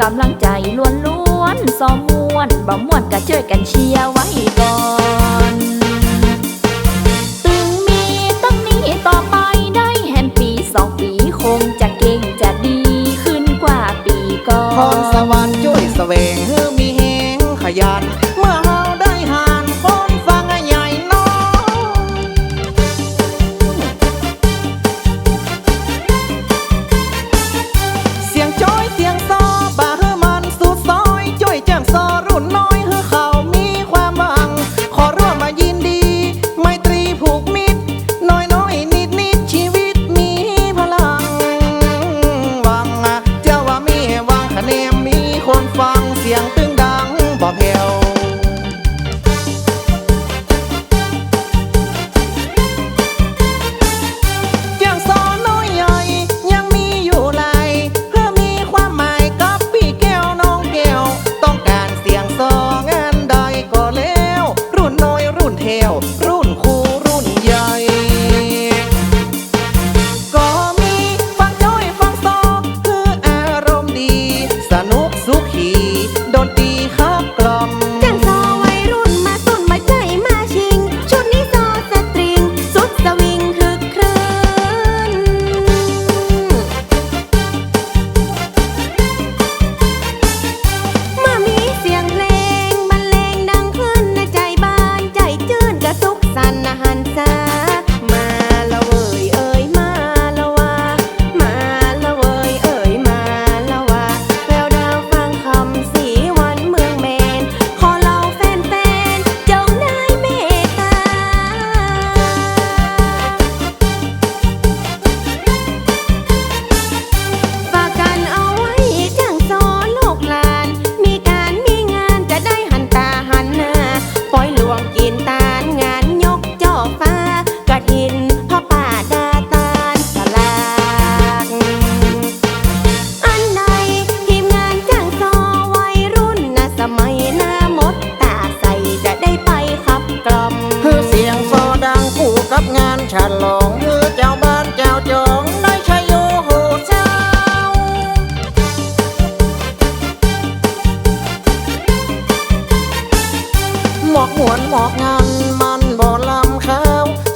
กำลังใจล้วนๆสอมวนบ่มวนก็ช่วยกันเชียร์ไว้ก่อน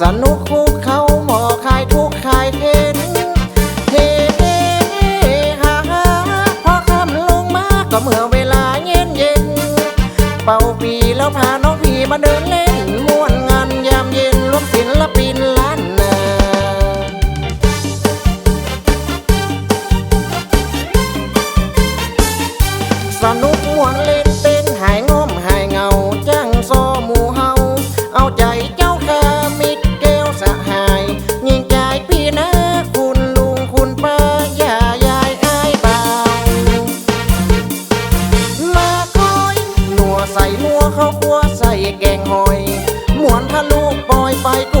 สนุกคู่เขาหมอคายทุกคายเห็นเฮฮาพอคำลงมาก็เมื่อเวลาเย็นเย็นเป่าปีแล้วพาน้องพี่มาเดินเล่นม้วนงานยามเย็นรวมศิลปิน ใส่นัวข้าวคั่วใส่แกงหอยหมวนทะลุปล่อยไปก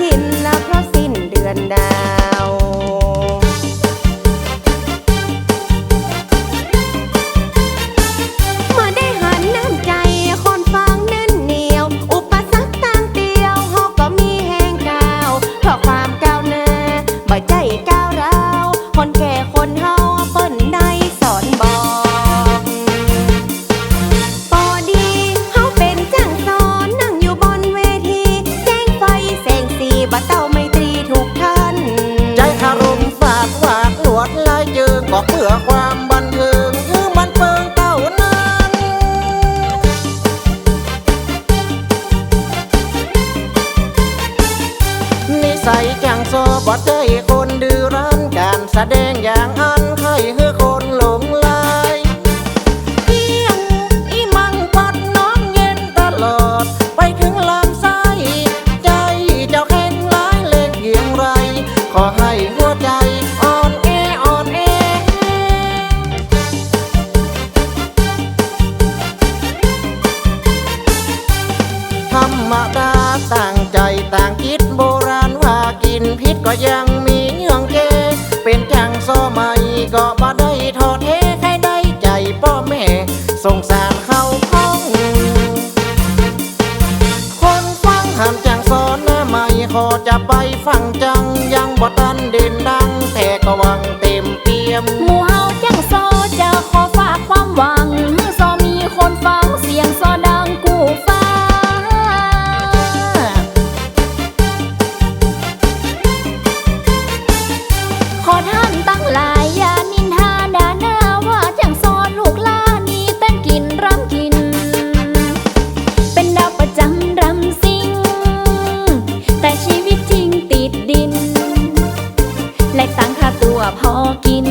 chín ซอบอดเจยคนดื้อรั้นการแสดงอย่างอัน สงสาร กิน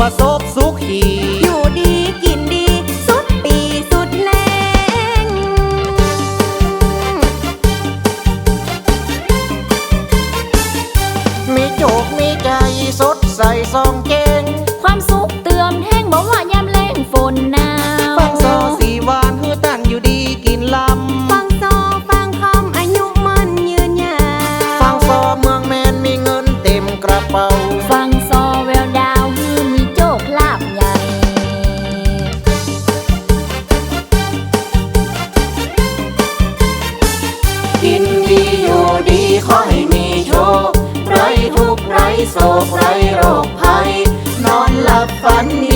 ประสบสุขีอยู่ดี โศกไรโรคภัย นอนหลับฝันดี